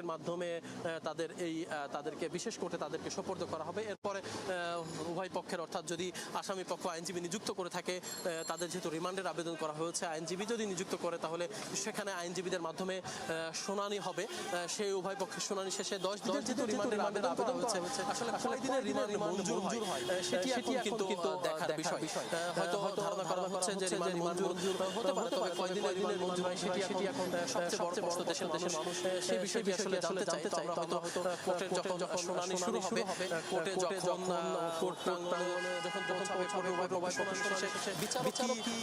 মাধ্যমে তাদের এই তাদেরকে বিশেষ কোর্টে তাদেরকে সোপর্দ করা হবে। এরপরে উভয় পক্ষের অর্থাৎ যদি আসামি পক্ষ আইনজীবী নিযুক্ত করে থাকে তাদের যেহেতু রিমান্ডের আবেদন করা হয়েছে আইনজীবী যদি নিযুক্ত করে তাহলে সেখানে আইনজীবীদের মাধ্যমে শুনানি হবে। সেই উভয় পক্ষের শুনানি শেষে দশ দিনের যেহেতু রিমান্ডের আবেদন করা হয়েছে আসলে কয় দিনের রিমান্ড মঞ্জুর হয়? সেটি এখন কিন্তু দেখার বিষয়। হয়তো ধারণা করা হচ্ছে যে রিমান্ড মঞ্জুর হতে পারে তবে কয় রিমান্ড মঞ্জুর হয় সেটি এখন সবচেয়ে বড় প্রশ্ন দেশের দেশের মানুষ সেই বিষয়ে আসলে জানতে চাই তো আমরা হয়তো কোর্টের যখন শুনানি শুরু হবে কোর্টে যখন কোর্ট যখন যখন পক্ষ শুনানি শেষে বিচারক কি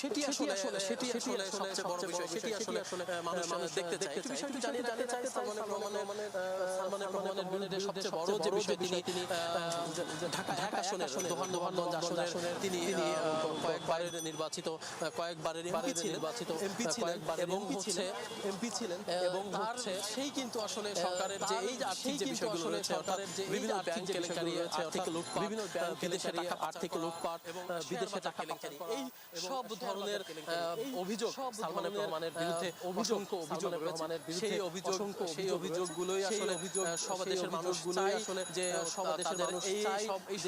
সেটি আসলে সেটি আসলে সবচেয়ে বড় বিষয় সেটি আসলে মানুষ দেখতে চায়। একটু বিষয়টি জানিয়ে জানতে চাই সালমানের প্রমাণের সালমানের প্রমাণের বিরুদ্ধে সবচেয়ে বড় যে বিষয় তিনি ঢাকা ঢাকা আসনের দোহান দোহানগঞ্জ আসনের তিনি কয়েকবারের নির্বাচিত কয়েকবারের নির্বাচিত এমপি ছিলেন এবং হচ্ছে এমপি ছিলেন এবং হচ্ছে সেই কিন্তু আসলে সরকারের যে এই যে আর্থিক যে বিষয়গুলো রয়েছে সরকারের যে বিভিন্ন ব্যাংক কেলেঙ্কারি রয়েছে আর্থিক লুটপাট বিভিন্ন ব্যাংক বিদেশে টাকা আর্থিক লুটপাট এবং বিদেশে টাকা কেলেঙ্কারি এই সব ধরনের অভিযোগ সালমান রহমানের বিরুদ্ধে অসংখ্য অভিযোগ রয়েছে। সেই অভিযোগ সেই অভিযোগগুলোই আসলে অভিযোগ সব দেশের মানুষগুলোই আসলে যে সব দেশের মানুষ এই সব এই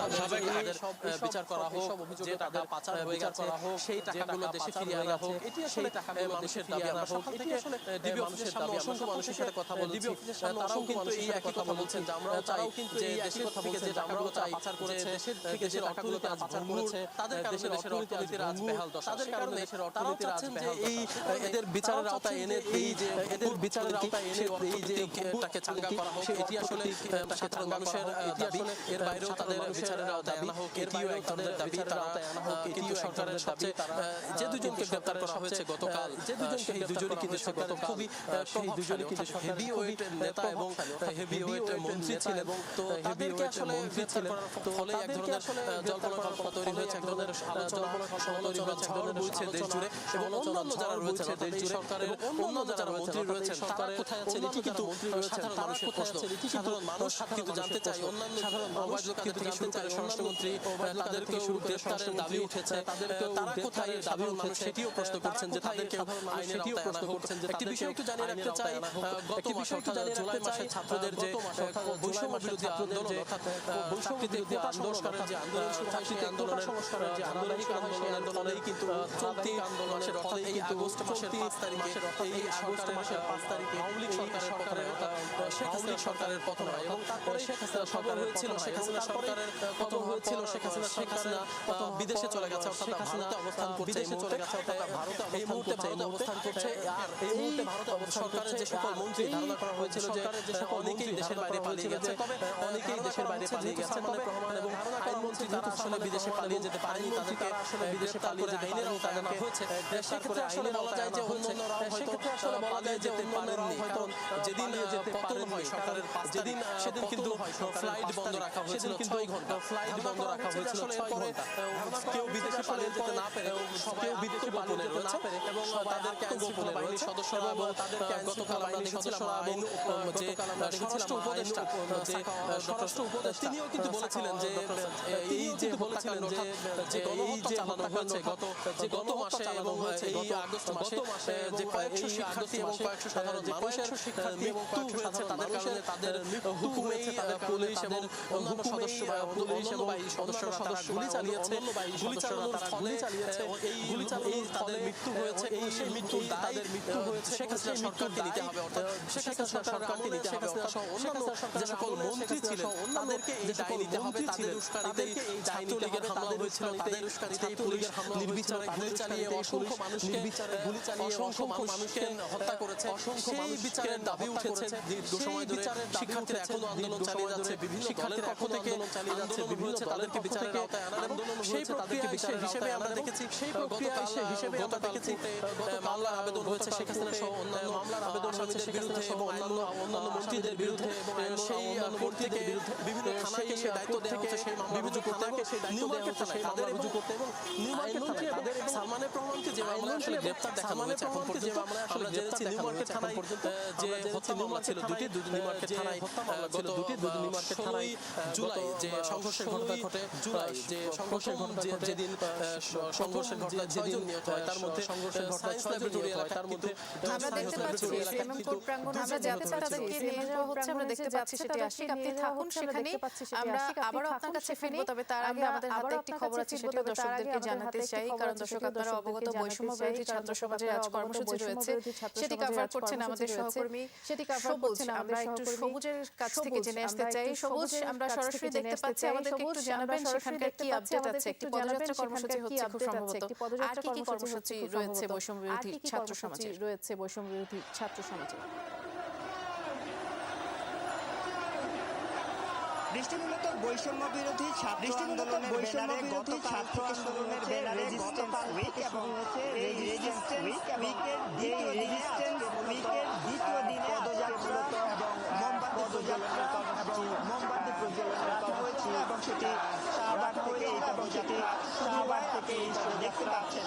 তাদের সব বিচার করা হোক যে টাকা পাচার হয়ে গেছে সেই টাকাগুলো দেশে ফিরিয়ে আনা হোক এটি সেই টাকাগুলো মানুষের দাবি আনা হোক এটি আসলে ডিবি অফিসের সামনে অসংখ্য মানুষের সাথে কথা বলে ডিবি অফিসের সামনে তারাও কিন্তু এই একই কথা বলছেন যে আমরাও চাই কিন্তু এই একই কথা বলছেন যে আমরাও চাই পাচার করেছে দেশের থেকে যে টাকাগুলো তারা পাচার করেছে তাদের কারণে দেশের অর্থনীতির আজ বেহাল দশা তাদের কারণে দেশের অর্থনীতির আজ বেহাল এই এদের বিচারের আওতায় এনে এই যে এদের বিচারের আওতায় এনে এই যে তাকে চাঙ্গা করা হোক এটি আসলে সাধারণ মানুষের আসলে এর বাইরেও তাদের বিচারের আওতায় আনা হোক এটিও এক ধরনের দাবি তারা কিন্তু সরকারের সবচেয়ে যে দুজনকে গ্রেপ্তার করা হয়েছে গতকাল যে দুজনকে এই দুজনই কিন্তু গতকাল খুবই সেই দুজনই কিন্তু হেভি ওয়েট নেতা এবং হেভি ওয়েট মন্ত্রী ছিলেন তো তাদেরকে আসলে মন্ত্রী ছিলেন ফলে এক ধরনের জল্পনা কল্পনা তৈরি হয়েছে এক ধরনের জল্পনা তৈরি হয়েছে এক ধরনের বলছে দেশ জুড়ে এবং অন্যান্য যারা রয়েছে দেশ জুড়ে সরকারের অন্যান্য যারা মন্ত্রী রয়েছেন তারা কোথায় আছেন এটি কিন্তু সাধারণ মানুষের প্রশ্ন সাধারণ মানুষ কিন্তু জানতে চাই অন্যান্য সাধারণ মানুষ কিন্তু জানতে চাই স্বরাষ্ট্রমন্ত্রী তাদেরকে গ্রেফতারের দাবি উঠেছে তাদেরকে তারা কোথায় সেটিও প্রশ্ন করছেন যে তাদেরকে আইনের আওতায় আনা হোক একটি বিষয় একটু জানিয়ে রাখতে চাই গত মাসে অর্থাৎ জুলাই মাসে ছাত্রদের যে বৈষম্য বিরোধী আন্দোলন অর্থাৎ বৈষম্য বিরোধী সংস্কারের যে আন্দোলন চাকরিতে আন্দোলনের যে আন্দোলন সেই আন্দোলনেই কিন্তু চলতি আন্দোলনের অর্থাৎ এই আগস্ট মাসের পাঁচ তারিখে এই আগস্ট মাসের পাঁচ তারিখে আওয়ামী লীগ সরকারের হয় শেখ হাসিনা সরকারের পতন হয় এবং তারপরে শেখ হাসিনা সরকার হয়েছিল শেখ হাসিনা সরকারের পতন হয়েছিল শেখ হাসিনা শেখ হাসিনা বিদেশে চলে গেছে অর্থাৎ ভারতে অবস্থান করছে বিদেশে চলে গেছে অর্থাৎ ভারতে এই মুহূর্তে ভারতে অবস্থান করছে আর এই মুহূর্তে ভারতে সরকারের যে সকল মন্ত্রী ধারণা করা হয়েছিল যে অনেকেই দেশের বাইরে পালিয়ে গেছে তবে অনেকেই দেশের বাইরে পালিয়ে গেছে মানে রহমান এবং আইনমন্ত্রী যেহেতু আসলে বিদেশে পালিয়ে যেতে পারেনি তাদেরকে আসলে বিদেশে পালিয়ে যেতে আইনের আওতায় আনা হয়েছে সেক্ষেত্রে আসলে বলা যায় যে অন্যান্যরাও হয়তো আসলে বলা যায় যেতে পারেননি কারণ যেদিন পতন হয় সরকারের যেদিন সেদিন কিন্তু ফ্লাইট বন্ধ রাখা হয়েছিল ছয় ঘণ্টা। ফ্লাইট বন্ধ রাখা হয়েছিল ছয় ঘণ্টা। কেউ বিদেশে পালিয়ে যেতে না পেরে কেউ বিদেশে গোপনে রয়েছে এবং তাদেরকে আইনশৃঙ্খলা বাহিনীর সদস্যরা এবং তাদেরকে গতকাল আমরা দেখেছিলাম এবং যে স্বরাষ্ট্র উপদেষ্টা যে স্বরাষ্ট্র উপদেষ্টা তিনিও কিন্তু বলেছিলেন যে এই যে বলেছিলেন যে যে এই যে চালানো হয়েছে গত যে গত মাসে এবং এই আগস্ট মাসে যে কয়েকশো শিক্ষার্থী এবং কয়েকশো সাধারণ মানুষের মৃত্যু হয়েছে তাদের কারণে তাদের হুকুমেই পুলিশ এবং অন্যান্য সদস্য বা পুলিশ এবং সদস্যরা তারা গুলি চালিয়েছে গুলি চালানোর ফলে চালিয়েছে এই গুলি চালিয়ে তাদের মৃত্যু হয়েছে এই সেই মৃত্যু তাদের মৃত্যু হয়েছে শেখ হাসিনা সরকারকে নিতে হবে অর্থাৎ শেখ হাসিনা সরকারকে নিতে হবে অর্থাৎ অন্যান্য যে সকল মন্ত্রী ছিলেন তাদেরকে এই দায় নিতে হবে তাদের উস্কানিতে ছাত্রলীগের হামলা হয়েছিল তাদের উস্কানিতে পুলিশের হামলা নির্বিচারে গুলি চালিয়ে অসংখ্য মানুষকে নির্বিচারে গুলি চালিয়ে অসংখ্য মানুষকে হত্যা করেছে অসংখ্য বিচারের দাবি উঠেছে দীর্ঘ সময় ধরে শিক্ষার্থীরা এখনও আন্দোলন চালিয়ে যাচ্ছে বিভিন্ন দলের পক্ষ থেকে চালিয়ে যাচ্ছে বিভিন্ন তাদেরকে বিচারের আওতায় আনার আন্দোলন সেই প্রক্রিয়া হিসেবে আমরা দেখেছি সেই প্রক্রিয়া হিসেবে আমরা দেখেছি মামলার আবেদন হয়েছে শেখ হাসিনা সহ অন্যান্য মামলার আবেদন আসামিদের বিরুদ্ধে এবং অন্যান্য অন্যান্য মন্ত্রীদের বিরুদ্ধে এবং সেই কোর্ট থেকে বিভিন্ন থানাকে সেই দায়িত্ব দেওয়া হচ্ছে সেই মামলা রুজু করতে এবং নিউ মার্কেট থানায় তাদের রুজু করতে এবং নিউ মার্কেট থানায় তাদের সালমানের প্রমাণকে যে মামলা আসলে গ্রেপ্তার দেখানো হয়েছে এখন পর্যন্ত। আমরা জেনেছি নিউ মার্কেট থানায় যে হত্যা মামলা ছিল দুটি দুটি নিউ মার্কেট থানায় গত দুটি দুটি নিউ মার্কেট থানায় জুলাই যে সংঘর্ষের ঘটনা ঘটে জুলাই যে সংঘর্ষের ঘটনা যেদিন সংঘর্ষের ঘটনা যেদিন নিহত হয় তার মধ্যে সংঘর্ষের ঘটনা সায়েন্স ল্যাবরেটরি এলাকায় তার মধ্যে আমরা দেখতে পাচ্ছি এলাকায় কোর্ট প্রাঙ্গণ আমরা নিহত তাদেরকে নিয়ে যাওয়া হচ্ছে আমরা দেখতে পাচ্ছি সেটি আশিক আপনি থাকুন সেখানে। আমরা আবারও আপনার কাছে ফিরবো তবে তার আগে আমাদের হাতে একটি খবর আছে সেটিও দর্শকদেরকে জানাতে চাই কারণ দর্শক আপনারা অবগত বৈষম্য বিরোধী ছাত্র সমাজের আজ কর্মসূচি রয়েছে। সেটি কভার করছেন আমাদের সহকর্মী সেটি cover করছেন আমরা একটু সবুজের কাছ থেকে জেনে আসতে চাই। সবুজ আমরা সরাসরি দেখতে পাচ্ছি আমাদেরকে একটু জানাবেন সেখানকার কি আপডেট আছে একটি পদযাত্রা কর্মসূচি হচ্ছে খুব সম্ভবত আর কি কি কর্মসূচি কর্মসূচি হচ্ছে। খুব রয়েছে। বৈষম্য বিরোধী ছাত্র সমাজের রয়েছে বৈষম্য বিরোধী ছাত্র সমাজে। বৃষ্টি মূলত বৈষম্য বিরোধী ছাত্র আন্দোলনের ব্যানারে গতকাল থেকে শুরু হয়েছে রেজিস্ট্যান্স উইক এবং এই রেজিস্ট্যান্স উইকের দ্বিতীয় রেজিস্ট্যান্স উইকের দ্বিতীয় দিনে পদযাত্রা এবং মোমবাতি পদযাত্রা এবং মোমবাতি প্রজ্বলন হয়েছিল এবং সেটি শাহবাগ থেকে এই পদযাত্রা শাহবাগ থেকে এই দেখতে পাচ্ছেন।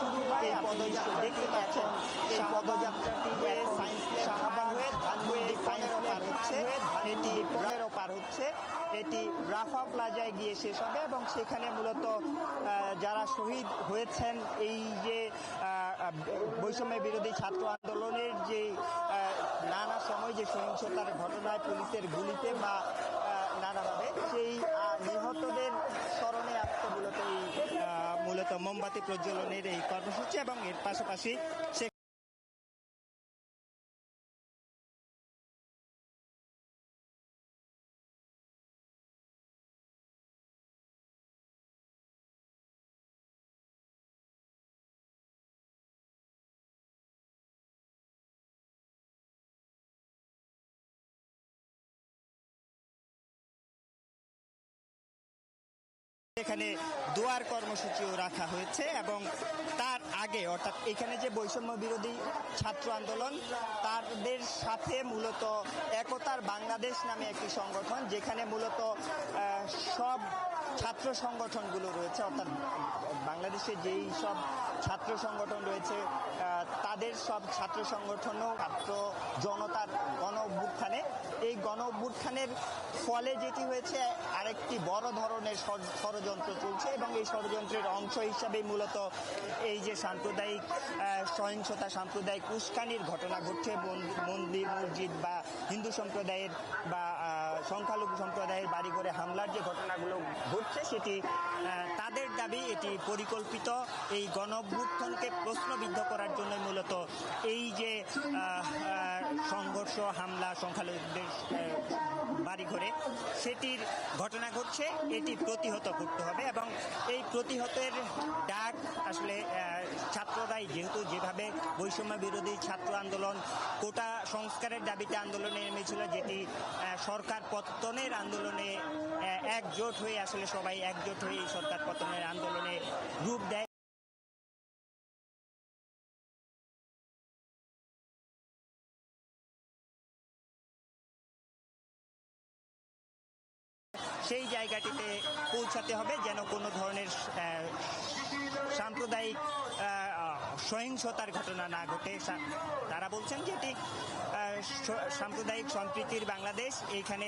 এই পদযাত্রা দেখতে পাচ্ছেন। এই পদযাত্রাটি হয়ে সায়েন্স শাহবাগ হয়ে ধানমন্ডি পনেরো পার হচ্ছে এটি পনেরো পার হচ্ছে, এটি রাফা প্লাজায় গিয়ে শেষ হবে এবং সেখানে মূলত যারা শহীদ হয়েছেন, এই যে বৈষম্য বিরোধী ছাত্র আন্দোলনের যে নানা সময় যে সহিংসতার ঘটনায় পুলিশের গুলিতে বা নানাভাবে, সেই নিহতদের স্মরণে আজকে মূলত এই মূলত মোমবাতি প্রজ্বলনের এই কর্মসূচি এবং এর পাশাপাশি সে এখানে দোয়ার কর্মসূচিও রাখা হয়েছে এবং তার আগে, অর্থাৎ এখানে যে বৈষম্য বিরোধী ছাত্র আন্দোলন, তাদের সাথে মূলত একতার বাংলাদেশ নামে একটি সংগঠন, যেখানে মূলত সব ছাত্র সংগঠনগুলো রয়েছে, অর্থাৎ বাংলাদেশে যেই সব ছাত্র সংগঠন রয়েছে তাদের সব ছাত্র সংগঠনও ছাত্র জনতার গণ অভ্যুত্থানে। এই গণ অভ্যুত্থানের ফলে যেটি হয়েছে, আরেকটি বড় ধরনের ষড়যন্ত্র চলছে এবং এই ষড়যন্ত্রের অংশ হিসাবে মূলত এই যে সাম্প্রদায়িক সহিংসতা, সাম্প্রদায়িক উস্কানির ঘটনা ঘটছে, মন- মন্দির, মসজিদ বা হিন্দু সম্প্রদায়ের বা সংখ্যালঘু সম্প্রদায়ের বাড়িঘরে হামলার যে ঘটনাগুলো ঘটছে সেটি তাদের দাবি এটি পরিকল্পিত এই গণ প্রশ্নবিদ্ধ করার জন্য মূলত এই যে সংঘর্ষ, হামলা, সংখ্যালঘুদের বাড়িঘরে সেটির ঘটনা ঘটছে, এটি প্রতিহত করতে হবে এবং এই প্রতিহতের ডাক আসলে ছাত্ররাই যেহেতু যেভাবে বৈষম্য বিরোধী ছাত্র আন্দোলন, কোটা সংস্কারের দাবিতে আন্দোলনে নেমেছিল, যেটি সরকার পত্তনের আন্দোলনে একজোট হয়ে আসলে সবাই একজোট হয়ে সরকার পতনের আন্দোলনে রূপ দেয়। সেই জায়গাটিতে পৌঁছাতে হবে যেন কোনো ধরনের সাম্প্রদায়িক সহিংসতার ঘটনা না ঘটে। তারা বলছেন যে এটি সাম্প্রদায়িক সম্প্রীতির বাংলাদেশ। এইখানে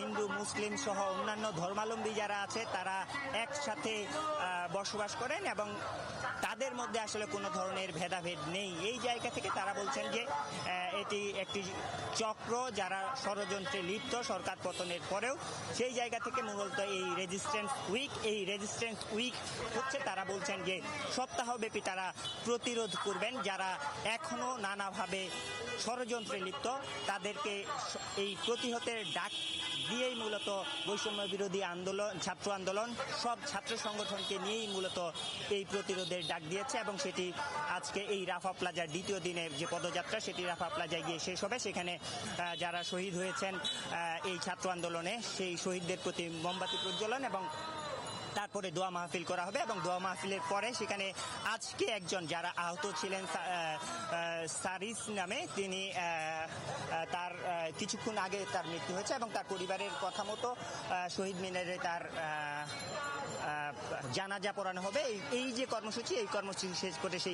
হিন্দু, মুসলিম সহ অন্যান্য ধর্মাবলম্বী যারা আছে, তারা একসাথে বসবাস করেন এবং তাদের মধ্যে আসলে কোনো ধরনের ভেদাভেদ নেই। এই জায়গা থেকে তারা বলছেন যে এটি একটি চক্র যারা ষড়যন্ত্রে লিপ্ত সরকার পতনের পরেও সেই জায়গা থেকে মূলত এই রেজিস্ট্যান্স উইক এই রেজিস্ট্যান্স উইক হচ্ছে তারা বলছেন যে, সপ্তাহব্যাপী তারা প্রতিরোধ করবেন। যারা এখনও নানাভাবে ষড়যন্ত্রে লিপ্ত, তাদেরকে এই প্রতিহতের ডাক দিয়েই মূলত বৈষম্য বিরোধী আন্দোলন, ছাত্র আন্দোলন, সব ছাত্র সংগঠনকে নিয়েই মূলত এই প্রতিরোধের ডাক দিয়েছে এবং সেটি আজকে এই রাফা প্লাজার দ্বিতীয় দিনের যে পদযাত্রা, সেটি রাফা প্লাজায় গিয়ে শেষ হবে। সেখানে যারা শহীদ হয়েছেন এই ছাত্র আন্দোলনে, সেই শহীদদের প্রতি মোমবাতি প্রজ্বলন এবং তারপরে দোয়া মাহফিল করা হবে এবং দোয়া মাহফিলের পরে সেখানে আজকে একজন যারা আহত ছিলেন সারিস নামে তিনি তার কিছুক্ষণ আগে তার মৃত্যু হয়েছে এবং তার পরিবারের কথা মতো শহীদ মিনারে তার জানাজা পড়ানো হবে। এই যে কর্মসূচি, এই কর্মসূচি শেষ করে সেই